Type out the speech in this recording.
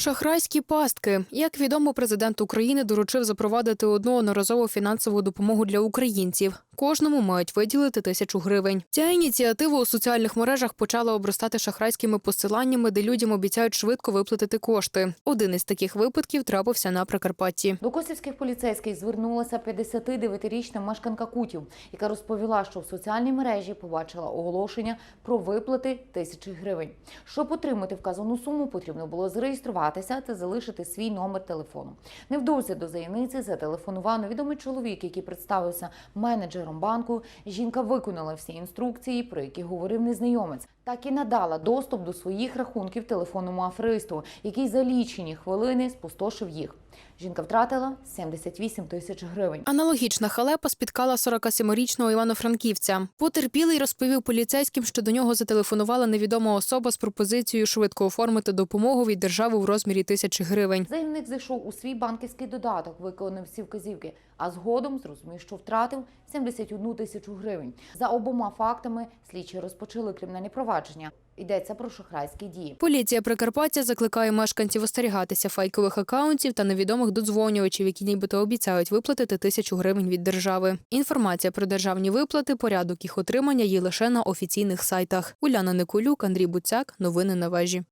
Шахрайські пастки. Як відомо, президент України доручив запровадити одну одноразову фінансову допомогу для українців. Кожному мають виділити тисячу гривень. Ця ініціатива у соціальних мережах почала обростати шахрайськими посиланнями, де людям обіцяють швидко виплатити кошти. Один із таких випадків трапився на Прикарпатті. До косівських поліцейських звернулася 59-річна мешканка Кутів, яка розповіла, що в соціальній мережі побачила оголошення про виплати тисячі гривень. Щоб отримати вказану суму, потрібно було зареєструватися та залишити свій номер телефону. Невдовзі до заявниці зателефонував невідомий чоловік, який представився менеджером банку. Жінка виконала всі інструкції, про які говорив незнайомець. Так і надала доступ до своїх рахунків телефонному аферисту, який за лічені хвилини спустошив їх. Жінка втратила 78 тисяч гривень. Аналогічна халепа спіткала 47-річного Івано-Франківця. Потерпілий розповів поліцейським, що до нього зателефонувала невідома особа з пропозицією швидко оформити допомогу від держави в розмірі тисячі гривень. Заявник зайшов у свій банківський додаток, виконав всі вказівки, а згодом зрозумів, що втратив 71 тисячу гривень. За обома фактами слідчі розпочали кримінальне провадження. Йдеться про шахрайські дії. Поліція Прикарпаття закликає мешканців остерігатися фейкових акаунтів та невідомих додзвонювачів, які нібито обіцяють виплатити тисячу гривень від держави. Інформація про державні виплати, порядок їх отримання є лише на офіційних сайтах. Уляна Николюк, Андрій Буцяк. Новини на вежі.